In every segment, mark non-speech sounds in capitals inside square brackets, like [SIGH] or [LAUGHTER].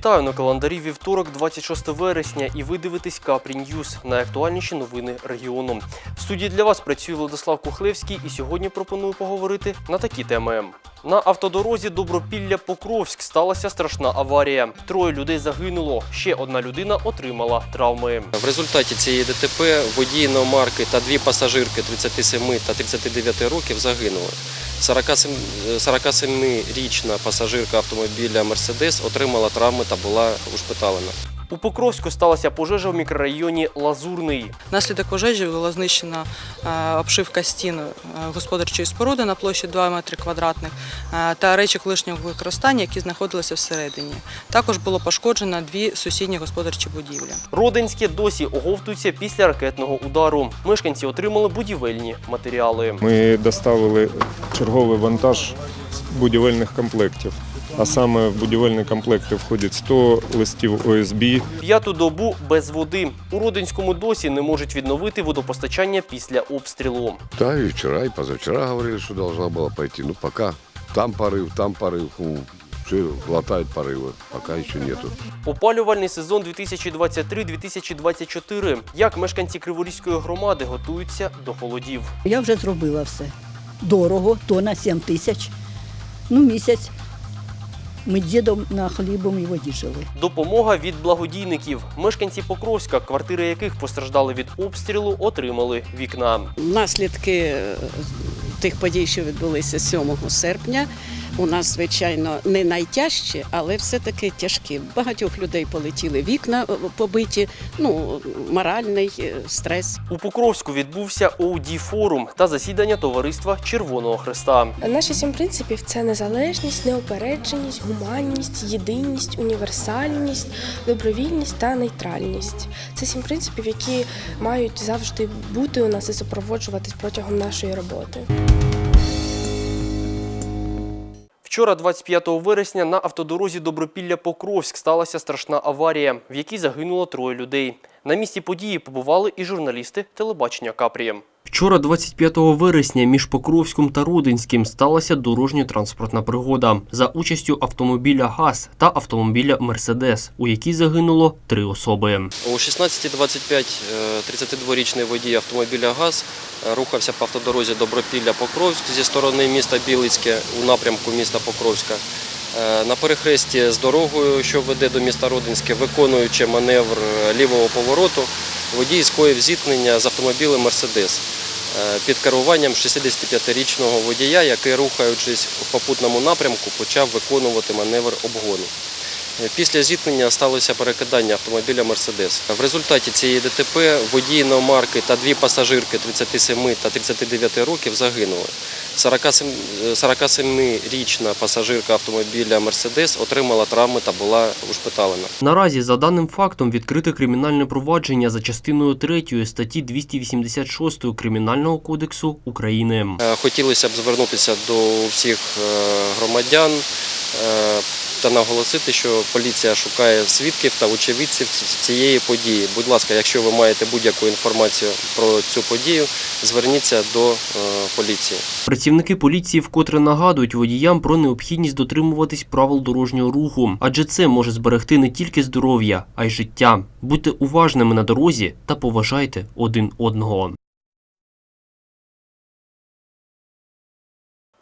Вітаю на календарі вівторок, 26 вересня, і ви дивитесь Капрі Ньюз – найактуальніші новини регіону. В студії для вас працює Владислав Кухлевський, і сьогодні пропоную поговорити на такі теми. На автодорозі Добропілля-Покровськ сталася страшна аварія. Троє людей загинуло. Ще одна людина отримала травми. В результаті цієї ДТП водій іномарки та дві пасажирки 37 та 39 років загинули. 47-річна пасажирка автомобіля Мерседес отримала травми та була ушпиталена. У Покровську сталася пожежа в мікрорайоні Лазурний. Внаслідок пожежі була знищена е, обшивка стін е, господарчої споруди на площі 2 метри квадратних е, та речі колишнього використання, які знаходилися всередині. Також було пошкоджено дві сусідні господарчі будівлі. Родинське досі оговтується після ракетного удару. Мешканці отримали будівельні матеріали. Ми доставили черговий вантаж будівельних комплектів А саме в будівельні комплекти входять 100 листів ОСБ, П'яту добу без води. У Родинському досі не можуть відновити водопостачання після обстрілу. Да, и вчера, и позавчера говорили, что должна была пойти. Ну, пока там порыв, там порыв. Ну, все хватает порывы. Пока еще нету. Опалювальний сезон 2023-2024. Як мешканці Криворізької громади готуються до холодів? Я вже зробила все. Дорого, то на 7 тисяч. Ну, місяць. ми дідом на хлібом і воді жили. Допомога від благодійників. Мешканці Покровська, квартири яких постраждали від обстрілу, отримали вікна. Наслідки е, тих подій, що відбулися 7 серпня, у нас, звичайно, не найтяжчі, але все-таки тяжкі. Багатьох людей полетіли вікна е, побиті, ну, моральний е, стрес. У Покровську відбувся оуді форум та засідання товариства Червоного Хреста. Наші сім принципів це незалежність, неупередженість, гуманність, єдиність, універсальність, добровільність та нейтральність. Це сім принципів, які мають завжди бути у нас і супроводжуватись протягом нашої роботи. Вчора, 25 вересня, на автодорозі Добропілля-Покровськ сталася страшна аварія, в якій загинуло троє людей. На місці події побували і журналісти телебачення Капрі. Вчора, 25 вересня, між Покровськом та Родинським сталася дорожньо-транспортна пригода за участю автомобіля ГАЗ та автомобіля Мерседес, у якій загинуло три особи. О 16.25 е, 32-річний водій автомобіля ГАЗ е, рухався по автодорозі Добропілля-Покровськ зі сторони міста Білицьке у напрямку міста Покровська. Е, На перехресті з дорогою, що веде до міста Родинське, виконуючи маневр е, лівого повороту, водій скоїв зіткнення з автомобілем Мерседес е, під керуванням 65-річного водія, який, рухаючись в попутному напрямку, почав виконувати маневр обгону. Після зіткнення сталося перекидання автомобіля Мерседес. В результаті цієї ДТП водій іномарки та дві пасажирки 37 та 39 років загинули. 47 47-річна пасажирка автомобіля Мерседес отримала травми та була ушпиталена. Наразі за даним фактом відкрите кримінальне провадження за частиною 3 статті 286 Кримінального кодексу України. Е, Хотілося б звернутися до всіх е, громадян е, та наголосити, що поліція шукає свідків та очевидців цієї події. Будь ласка, якщо ви маєте будь-яку інформацію про цю подію, зверніться до е, поліції. Працівники поліції вкотре нагадують водіям про необхідність дотримуватись правил дорожнього руху, адже це може зберегти не тільки здоров'я, а й життя. Будьте уважними на дорозі та поважайте один одного.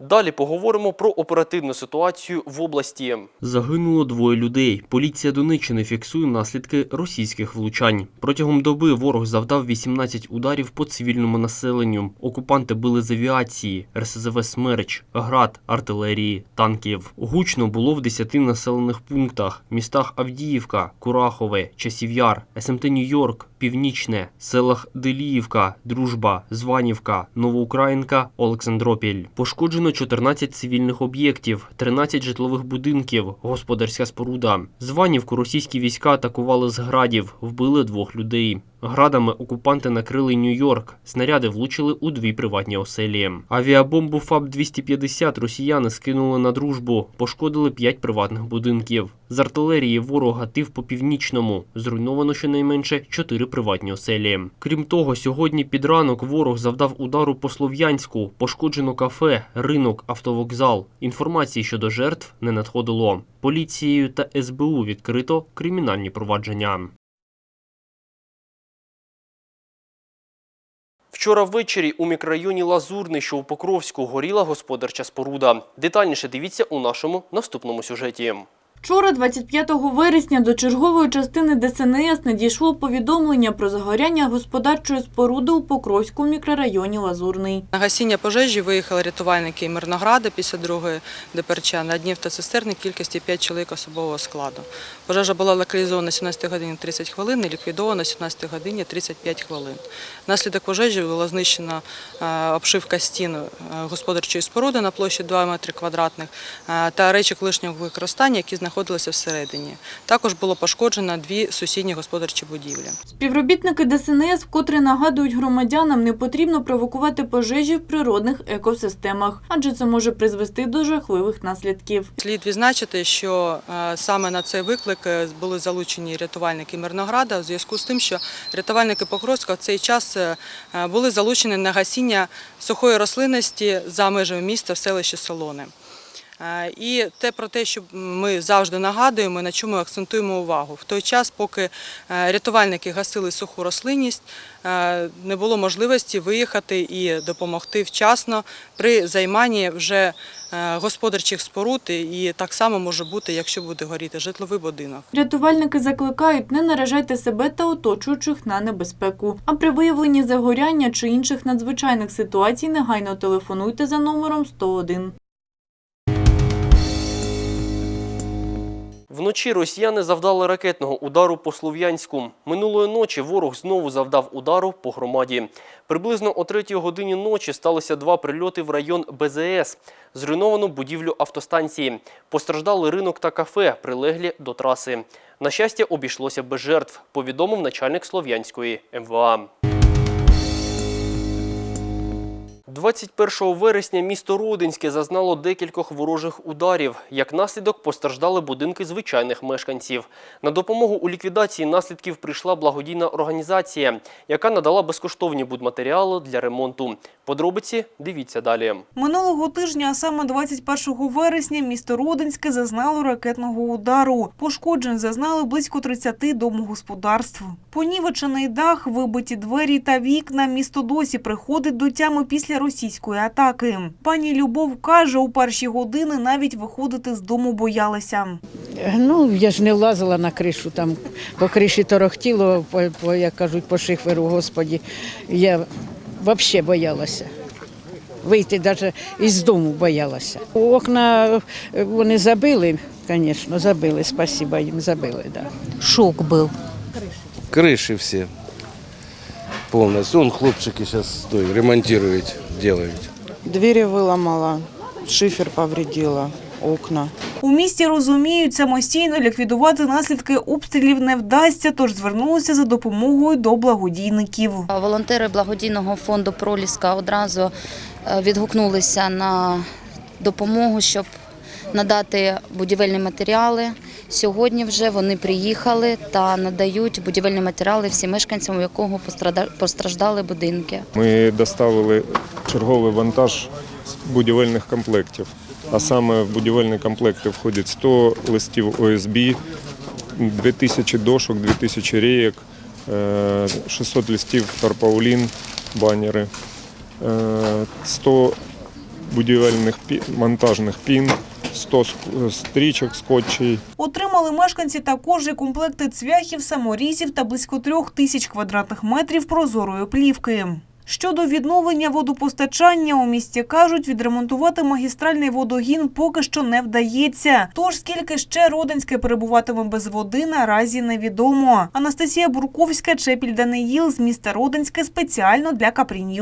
Далі поговоримо про оперативну ситуацію в області. Загинуло двоє людей. Поліція Донеччини фіксує наслідки російських влучань. Протягом доби ворог завдав 18 ударів по цивільному населенню. Окупанти били з авіації, РСЗВ «Смерч», град, артилерії, танків. Гучно було в 10 населених пунктах: містах Авдіївка, Курахове, Часів'яр, СМТ Нью-Йорк, Північне, селах Деліївка, Дружба, Званівка, Новоукраїнка, Олександропіль. Пошкоджено 14 цивільних об'єктів, 13 житлових будинків, господарська споруда. Званівку російські війська атакували з градів, вбили двох людей. Градами окупанти накрили Нью-Йорк. Снаряди влучили у дві приватні оселі. Авіабомбу ФАБ-250 росіяни скинули на дружбу, пошкодили п'ять приватних будинків. З артилерії ворог гатив по північному. Зруйновано щонайменше чотири приватні оселі. Крім того, сьогодні під ранок ворог завдав удару по Слов'янську. Пошкоджено кафе, ринок, автовокзал. Інформації щодо жертв не надходило. Поліцією та СБУ відкрито кримінальні провадження. Вчора ввечері у мікрорайоні Лазурний, що у Покровську, горіла господарча споруда. Детальніше дивіться у нашому наступному сюжеті. Вчора, 25 вересня, до чергової частини ДСНС надійшло повідомлення про загоряння господарчої споруди у Покровському мікрорайоні Лазурний. На гасіння пожежі виїхали рятувальники Мирнограда 52-ї ДПРЧ на дні автоцистерни кількості 5 чоловік особового складу. Пожежа була локалізована 17 годині 30 хвилин і ліквідована 17 годині 35 хвилин. Внаслідок пожежі була знищена е, обшивка стін е, господарчої споруди на площі 2 метри квадратних е, та речі колишнього використання, які знаходилися всередині. Також було пошкоджено дві сусідні господарчі будівлі. Співробітники ДСНС вкотре нагадують громадянам, не потрібно провокувати пожежі в природних екосистемах, адже це може призвести до жахливих наслідків. Слід відзначити, що е, саме на цей виклик е, були залучені рятувальники Мирнограда у зв'язку з тим, що рятувальники Покровська в цей час е, були залучені на гасіння сухої рослинності за межами міста в селищі Солони. Е, І те про те, що ми завжди нагадуємо, на чому акцентуємо увагу. В той час, поки е, рятувальники гасили суху рослинність, е, не було можливості виїхати і допомогти вчасно при займанні вже господарчих споруд, і так само може бути, якщо буде горіти житловий будинок. Рятувальники закликають не наражайте себе та оточуючих на небезпеку. А при виявленні загоряння чи інших надзвичайних ситуацій негайно телефонуйте за номером 101. Вночі росіяни завдали ракетного удару по Слов'янську. Минулої ночі ворог знову завдав удару по громаді. Приблизно о третій годині ночі сталося два прильоти в район БЗС. Зруйновано будівлю автостанції. Постраждали ринок та кафе, прилеглі до траси. На щастя, обійшлося без жертв, повідомив начальник Слов'янської МВА. 21 вересня місто Родинське зазнало декількох ворожих ударів. Як наслідок постраждали будинки звичайних мешканців. На допомогу у ліквідації наслідків прийшла благодійна організація, яка надала безкоштовні будматеріали для ремонту. Подробиці дивіться далі. Минулого тижня, а саме 21 вересня, місто Родинське зазнало ракетного удару. Пошкоджень зазнали близько 30 домогосподарств. Понівечений дах, вибиті двері та вікна. Місто досі приходить до тями після російської атаки. Пані Любов каже, у перші години навіть виходити з дому боялися. Ну, я ж не влазила на кришу, там по криші торохтіло, по, по, як кажуть, по шиферу, господі. Я взагалі боялася. Вийти навіть із дому боялася. Окна е, вони забили, звісно, забили, спасіба їм забили. Да. Шок был. крыши все полностью. Он хлопчики сейчас ремонтируют, делают. Двери выломала, шифер повредила, окна. У місті розуміють, самостійно ліквідувати наслідки обстрілів не вдасться, тож звернулися за допомогою до благодійників. Волонтери благодійного фонду Проліска одразу е, відгукнулися на допомогу, щоб надати будівельні матеріали. Сьогодні вже вони приїхали та надають будівельні матеріали всім мешканцям, у якого постраждали будинки. Ми доставили черговий вантаж будівельних комплектів. А саме в будівельні комплекти входять 100 листів ОСБ, 2000 дошок, 2000 рейок, е, 600 листів тарпаулін, банери, е, 100 будівельних монтажних пін, 100 ск- стрічок скотчей. Отримали мешканці також і комплекти цвяхів, саморізів та близько трьох тисяч квадратних метрів прозорої плівки. Щодо відновлення водопостачання у місті кажуть, відремонтувати магістральний водогін поки що не вдається. Тож скільки ще Родинське перебуватиме без води, наразі невідомо. Анастасія Бурковська, Чепіль Даниїл з міста Родинське спеціально для Капрі.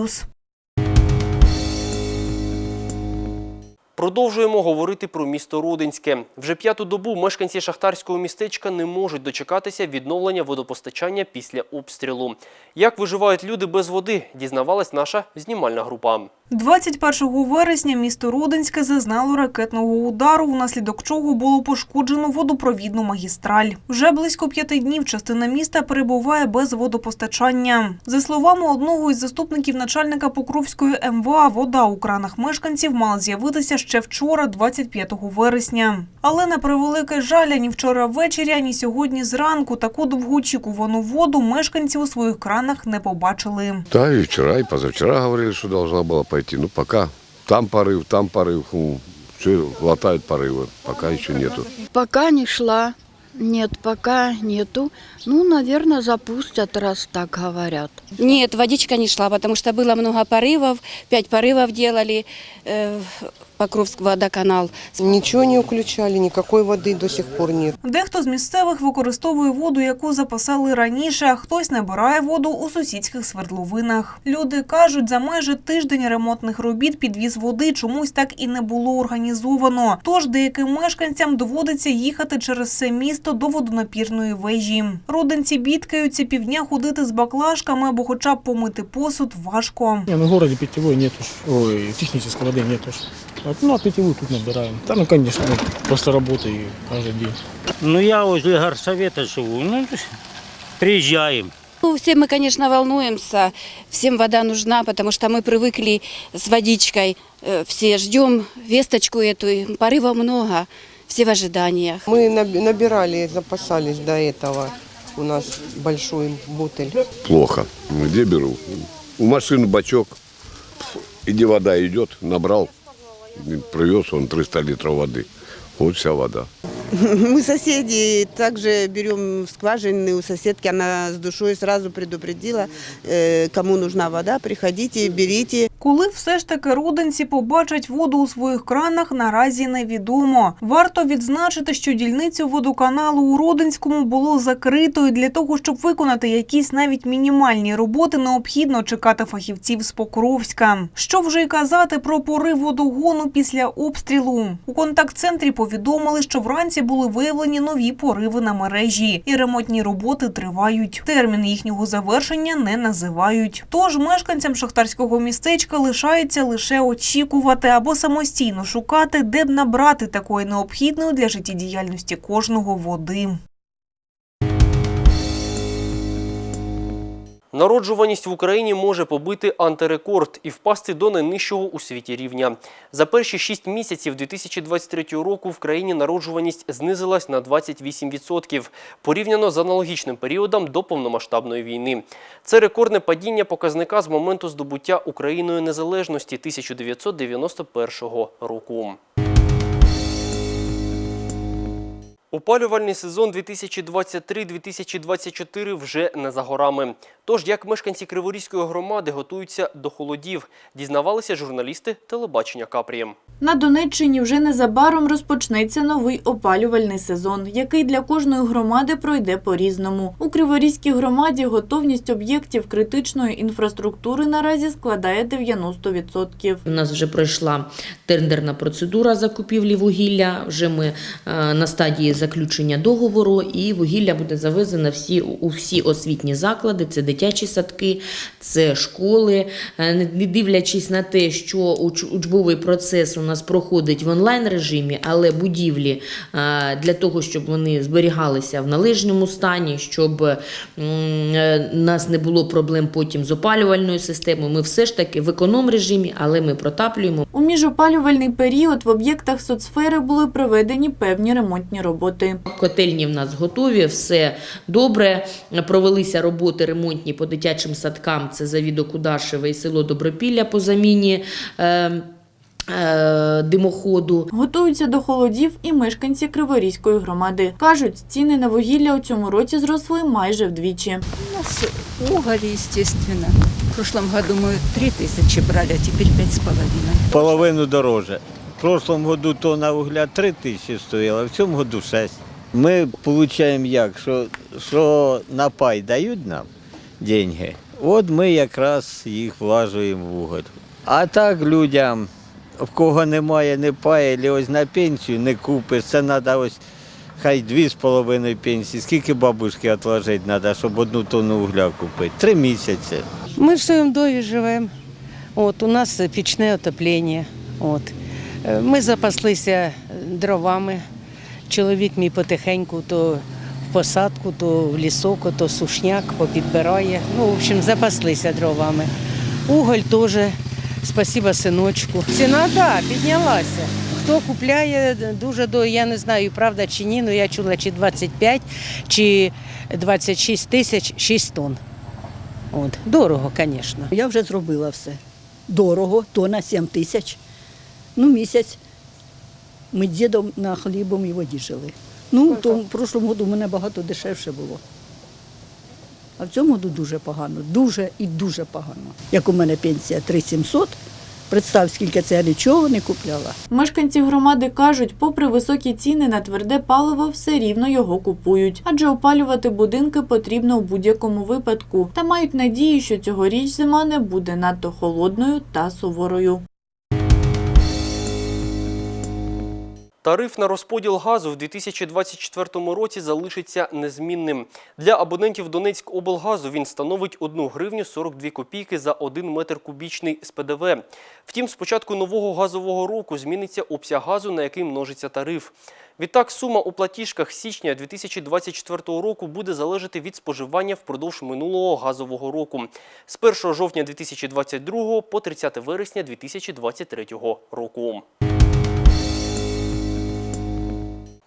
Продовжуємо говорити про місто Родинське. Вже п'яту добу мешканці шахтарського містечка не можуть дочекатися відновлення водопостачання після обстрілу. Як виживають люди без води, дізнавалась наша знімальна група. 21 вересня місто Родинське зазнало ракетного удару, внаслідок чого було пошкоджено водопровідну магістраль. Вже близько п'яти днів частина міста перебуває без водопостачання. За словами одного із заступників начальника Покровської МВА, вода у кранах мешканців мала з'явитися ще вчора, 25 вересня. Але на превеликий жаль, ані вчора ввечері, ані сьогодні зранку таку довгоочікувану воду мешканці у своїх кранах не побачили. Да, и вчера, и позавчера говорили, что должна была пойти. Ну, пока там порыв, там порыв. все хватает порывы. Пока еще нету. Пока не шла. Нет, пока нету. Ну, наверное, запустят, раз так говорят. Нет, водичка не шла, потому что было много порывов. Пять порывов делали, э, Покровск водоканал. Ничего не включали, никакой воды до сих пор нет. Дехто з місцевих використовує воду, яку запасали раніше, а хтось набирає воду у сусідських свердловинах. Люди кажуть, за майже тиждень ремонтних робіт підвіз води чомусь так і не було організовано. Тож деяким мешканцям доводиться їхати через все місто до водонапірної вежі. Родинці бідкаються півдня ходити з баклажками або хоча б помити посуд важко. Не, ну в городе питьевой нету ж. Ой, технической воды нету ж. Вот, Ну, а питьевую тут набираем. Да, ну, конечно, ну, просто работаю каждый день. Ну, я возле горсовета живу. Ну, приезжаем. Ну, все мы, конечно, волнуемся. Всем вода нужна, потому что мы привыкли с водичкой. Э, Все ждем весточку эту, и порывов много. Все в ожиданиях. Мы наб- набирали, запасались до этого. У нас большой бутыль. Плохо. Где беру? У машины бачок. Иди вода идет, набрал. и Привез он 300 литров воды. Вот вся вода. [LAUGHS] Мы соседи также берем скважины у соседки. Она с душой сразу предупредила, э, кому нужна вода, приходите, берите. Коли все ж таки родинці побачать воду у своїх кранах, наразі невідомо. Варто відзначити, що дільницю водоканалу у Родинському було закрито, і для того, щоб виконати якісь навіть мінімальні роботи, необхідно чекати фахівців з Покровська. Що вже й казати про порив водогону після обстрілу. У контакт-центрі повідомили, що вранці були виявлені нові пориви на мережі, і ремонтні роботи тривають. Термін їхнього завершення не називають. Тож мешканцям шахтарського містечка лишається лише очікувати або самостійно шукати, де б набрати такої необхідної для життєдіяльності кожного води. Народжуваність в Україні може побити антирекорд і впасти до найнижчого у світі рівня. За перші 6 місяців 2023 року в країні народжуваність знизилась на 28% порівняно з аналогічним періодом до повномасштабної війни. Це рекордне падіння показника з моменту здобуття Україною незалежності 1991 року. Опалювальний сезон 2023-2024 вже не за горами. Тож, як мешканці Криворізької громади готуються до холодів, дізнавалися журналісти телебачення Капрієм. На Донеччині вже незабаром розпочнеться новий опалювальний сезон, який для кожної громади пройде по-різному. У Криворізькій громаді готовність об'єктів критичної інфраструктури наразі складає 90%. У нас вже пройшла тендерна процедура закупівлі вугілля. Вже ми е, на стадії заключення договору, і вугілля буде завезено всі у всі освітні заклади. Це дитячі садки, це школи. Е, Не дивлячись на те, що учбовий процес у нас проходить в онлайн режимі, але будівлі е, для того, щоб вони зберігалися в належному стані, щоб е, нас не було проблем потім з опалювальною системою. Ми все ж таки в економ режимі, але ми протаплюємо. У міжопалювальний період в об'єктах соцсфери були проведені певні ремонтні роботи. Котельні в нас готові, все добре. Провелися роботи ремонтні по дитячим садкам. Це завідо Кудашеве і село Добропілля по заміні. Е, е, Димоходу Готуються до холодів і мешканці Криворізької громади. Кажуть, ціни на вугілля у цьому році зросли майже вдвічі. У нас уголь, естественно. В прошлом году мы 3 тысячи брали, а теперь пять с половиной. половину дороже. В прошлом году тонна угля 3 тисячі стоїла, в цьому году 6. Ми отримуємо як, що, що на пай дають нам деньги, от ми якраз їх влажуємо в уголь. А так людям в кого немає, не пає, або ось на пенсію не купиш. Це треба ось хай дві з половиною пенсії. Скільки бабушки відложити треба, щоб одну тонну угля купити? Три місяці. Ми в своєму домі живемо. От, у нас пічне отоплення. От. Е, Ми запаслися дровами. Чоловік мій потихеньку то в посадку, то в лісок, то сушняк попідбирає. Ну, в общем, запаслися дровами. Уголь теж, спасіба синочку. Ціна, так, піднялася. Хто купляє дуже до, я не знаю, правда чи ні, але я чула, чи 25, чи 26 тисяч 6 тонн. От. Дорого, звісно. Я вже зробила все. Дорого, то на 7 тисяч. Ну, місяць ми з дідом на хлібом і воді жили. Ну, то в прошлому году в мене багато дешевше було. А в цьому году дуже погано. Дуже і дуже погано. Як у мене пенсія 3700, представ, скільки це я нічого не купляла. Мешканці громади кажуть, попри високі ціни на тверде паливо, все рівно його купують, адже опалювати будинки потрібно у будь-якому випадку, та мають надію, що цьогоріч зима не буде надто холодною та суворою. Тариф на розподіл газу в 2024 році залишиться незмінним. Для абонентів Донецькоблгазу він становить 1 гривню 42 копійки за 1 метр кубічний з ПДВ. Втім, з початку нового газового року зміниться обсяг газу, на який множиться тариф. Відтак, сума у платіжках січня 2024 року буде залежати від споживання впродовж минулого газового року з 1 жовтня 2022 по 30 вересня 2023 року.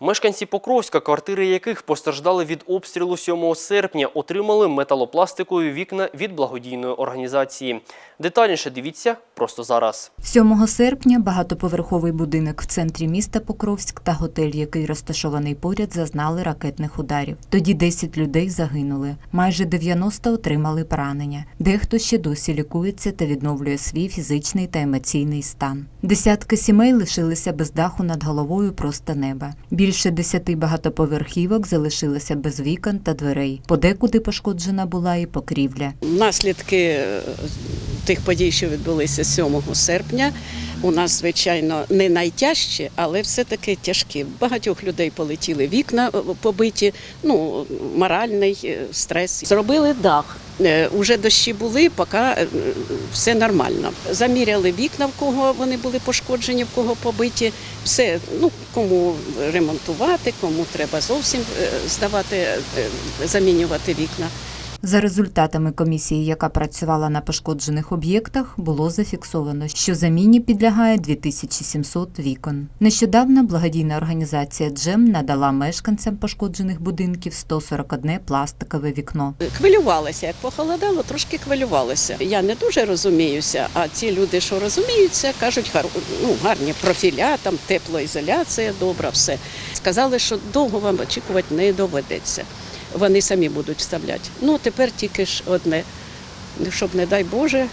Мешканці Покровська, квартири яких постраждали від обстрілу 7 серпня, отримали металопластикові вікна від благодійної організації. Детальніше дивіться просто зараз. 7 серпня багатоповерховий будинок в центрі міста Покровськ та готель, який розташований поряд, зазнали ракетних ударів. Тоді 10 людей загинули, майже 90 отримали поранення. Дехто ще досі лікується та відновлює свій фізичний та емоційний стан. Десятки сімей лишилися без даху над головою просто неба. Більше десяти багатоповерхівок залишилися без вікон та дверей. Подекуди пошкоджена була і покрівля. Наслідки е, тих подій, що відбулися 7 серпня, у нас, звичайно, не найтяжчі, але все-таки тяжкі. Багатьох людей полетіли вікна е, побиті, ну, моральний е, стрес. Зробили дах. Е, Уже дощі були, поки все нормально. Заміряли вікна, в кого вони були пошкоджені, в кого побиті. Все, ну кому ремонтувати, кому треба зовсім здавати, замінювати вікна. За результатами комісії, яка працювала на пошкоджених об'єктах, було зафіксовано, що заміні підлягає 2700 вікон. Нещодавно благодійна організація Джем надала мешканцям пошкоджених будинків 141 пластикове вікно. Хвилювалася, як похолодало, трошки хвилювалася. Я не дуже розуміюся, а ті люди, що розуміються, кажуть, ну, гарні профіля, там теплоізоляція, добра, все. Сказали, що довго вам очікувати не доведеться. Вони самі будуть вставляти. Ну, тепер тільки ж одне, щоб, не дай Боже,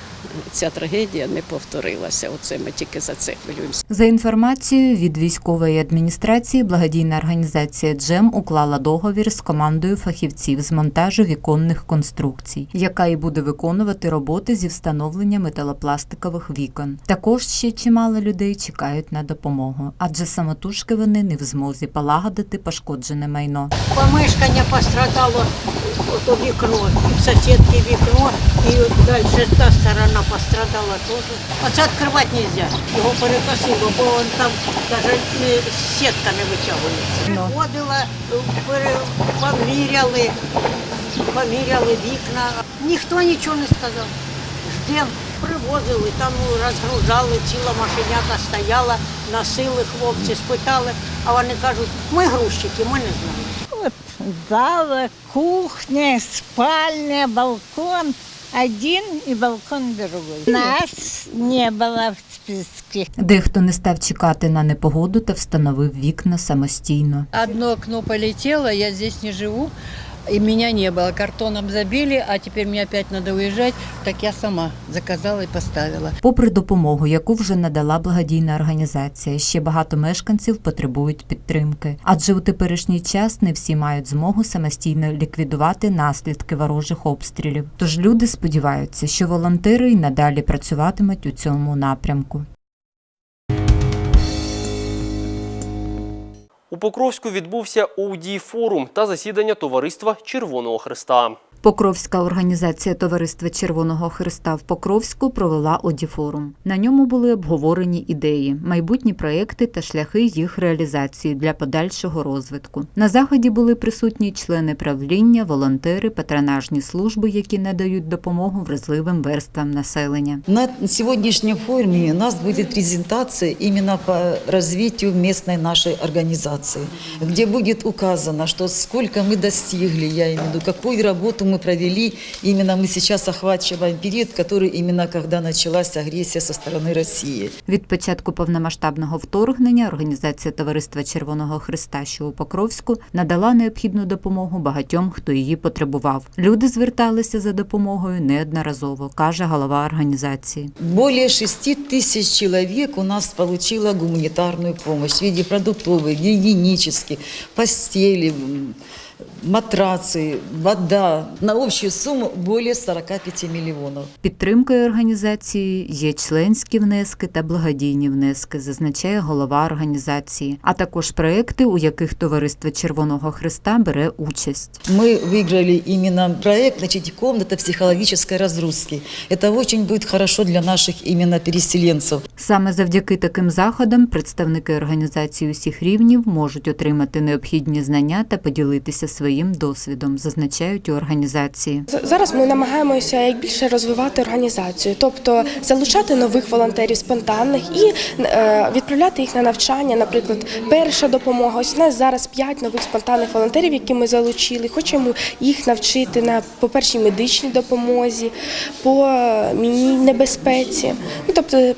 ця трагедія не повторилася. Оце ми тільки за це хвилюємося. За інформацією від військової адміністрації, благодійна організація Джем уклала договір з командою фахівців з монтажу віконних конструкцій, яка і буде виконувати роботи зі встановлення металопластикових вікон. Також ще чимало людей чекають на допомогу, адже самотужки вони не в змозі полагодити пошкоджене майно. Помешкання пострадало ото вікно, і сусідки вікно, і далі та сторона пострадала теж. Оце відкривати не можна, його перекосило, бо он там навіть сітка не витягується. Приходила, пере- поміряли, поміряли вікна. Ніхто нічого не сказав. Ждем, привозили, там розгружали, ціла машиняка стояла, носили хлопці, спитали, а вони кажуть, ми грузчики, ми не знаємо. Вот зала, кухня, спальня, балкон. Один і балкон другий. Нас не було в списку. Дехто не став чекати на непогоду та встановив вікна самостійно. Одно окно полетіло, я здесь не живу, и меня не было. Картоном забили, а теперь мне опять надо уезжать, так я сама заказала и поставила. Попри допомогу, яку вже надала благодійна організація, ще багато мешканців потребують підтримки. Адже у теперішній час не всі мають змогу самостійно ліквідувати наслідки ворожих обстрілів. Тож люди сподіваються, що волонтери й надалі працюватимуть у цьому напрямку. У Покровську відбувся оуді форум та засідання товариства Червоного Христа. Покровська організація Товариства Червоного Христа в Покровську провела одіфорум. На ньому були обговорені ідеї, майбутні проекти та шляхи їх реалізації для подальшого розвитку. На заході були присутні члени правління, волонтери, патронажні служби, які надають допомогу вразливим верствам населення. На сегодняшнем форуме у нас будет презентация именно по развитию местной нашей организации, где будет указано, что сколько мы достигли, я имею виду, какую работу мы провели. Именно мы сейчас охватываем период, который именно когда началась агрессия со стороны России. Від початку повномасштабного вторгнення організація Товариства Червоного Христа, що у Покровську, надала необхідну допомогу багатьом, хто її потребував. Люди зверталися за допомогою неодноразово, каже голова організації. Более 6 тысяч человек у нас получило гуманитарную помощь в виде продуктовой, гигиенических, постели, м, матрацы, вода. На общую сумму более 45 миллионов. Підтримкою організації є членські внески та благодійні внески, зазначає голова організації, а також проекти, у яких Товариство Червоного Христа бере участь. Мы выиграли именно проект, значит, комната психологической разгрузки. Это очень будет хорошо для наших именно переселенцев. Саме завдяки таким заходам представники організації усіх рівнів можуть отримати необхідні знання та поділитися своїм досвідом, зазначають у організації. Зараз ми намагаємося як більше розвивати організацію, тобто залучати нових волонтерів спонтанних і е, відправляти їх на навчання. Наприклад, перша допомога. Ось у нас зараз п'ять нових спонтанних волонтерів, які ми залучили. Хочемо їх навчити на по першій медичній допомозі, по мінній небезпеці. Ну тобто е,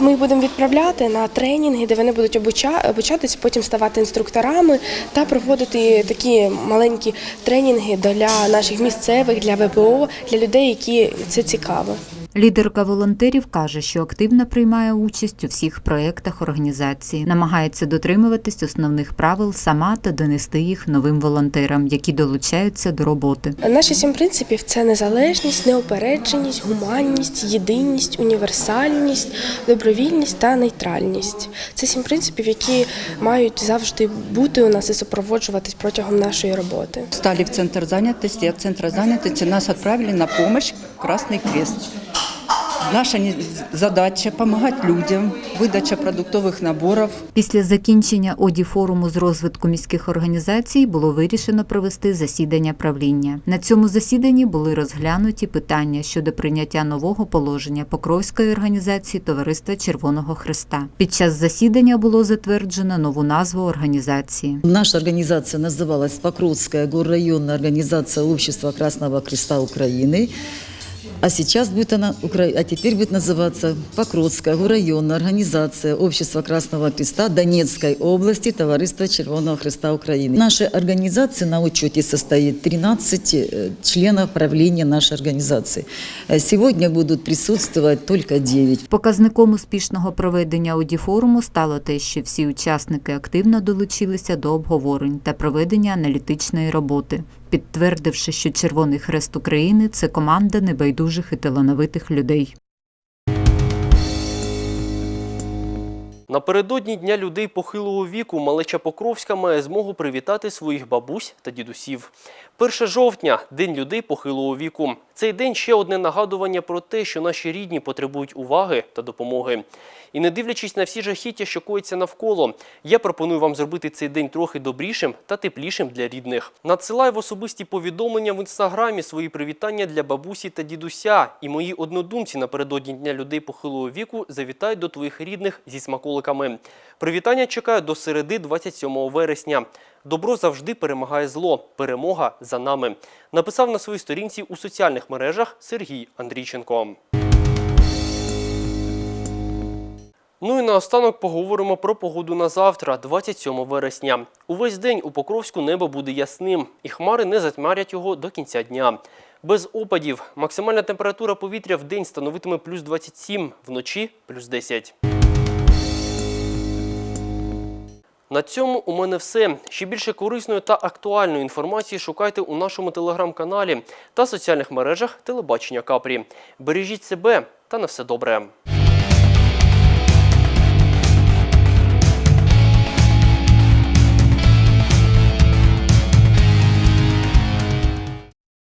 ми будемо відправляти на тренінги, де вони будуть обуча- обучатися, потім ставати інструкторами та проводити такі маленькі тренінги для наших місцевих, для ВПО, для людей, які це цікаво. Лідерка волонтерів каже, що активно приймає участь у всіх проєктах організації, намагається дотримуватись основних правил сама та донести їх новим волонтерам, які долучаються до роботи. Наші сім принципів це незалежність, неупередженість, гуманність, єдинність, універсальність, добровільність та нейтральність. Це сім принципів, які мають завжди бути у нас і супроводжуватись протягом нашої роботи. Стали в центр занятости, а в центр занятости нас отправили на помощь Красный Крест. Наша не- задача – помогать людям, выдача продуктовых наборов. Після закінчення оді форуму з розвитку міських організацій було вирішено провести засідання правління. На цьому засіданні були розглянуті питання щодо прийняття нового положення Покровської організації Товариства Червоного Христа. Під час засідання було затверджено нову назву організації. Наша организация называлась Покровская горрайонная организация Общества Красного Креста Украины. А сейчас будет она, Укра- а теперь будет называться Покровская горрайонная организация Общества Красного Креста Донецкой области Товариства Червоного Христа Украины. Нашей организации на учете состоит 13 э, членов правления нашей организации. Э, Сегодня будут присутствовать только 9. Показником успішного проведення аудіфоруму стало те, що всі учасники активно долучилися до обговорень та проведення аналітичної роботи, підтвердивши, що Червоний Хрест України це команда небайдужих і талановитих людей. Напередодні Дня людей похилого віку малеча Покровська має змогу привітати своїх бабусь та дідусів. 1 жовтня День людей похилого віку. Цей день ще одне нагадування про те, що наші рідні потребують уваги та допомоги. І не дивлячись на всі жахіття, що коїться навколо, я пропоную вам зробити цей день трохи добрішим та теплішим для рідних. Надсилай в особисті повідомлення в інстаграмі свої привітання для бабусі та дідуся. І мої однодумці напередодні Дня людей похилого віку завітають до твоїх рідних зі смаколиками. Привітання чекаю до середи 27 вересня. Добро завжди перемагає зло. Перемога за нами. Написав на своїй сторінці у соціальних мережах Сергій Андрійченко. Ну і наостанок поговоримо про погоду на завтра, 27 вересня. Увесь день у Покровську небо буде ясним, і хмари не затьмарять його до кінця дня. Без опадів. Максимальна температура повітря в день становитиме плюс 27, вночі плюс 10. На цьому у мене все. Ще більше корисної та актуальної інформації шукайте у нашому телеграм-каналі та соціальних мережах телебачення Капрі. Бережіть себе та на все добре.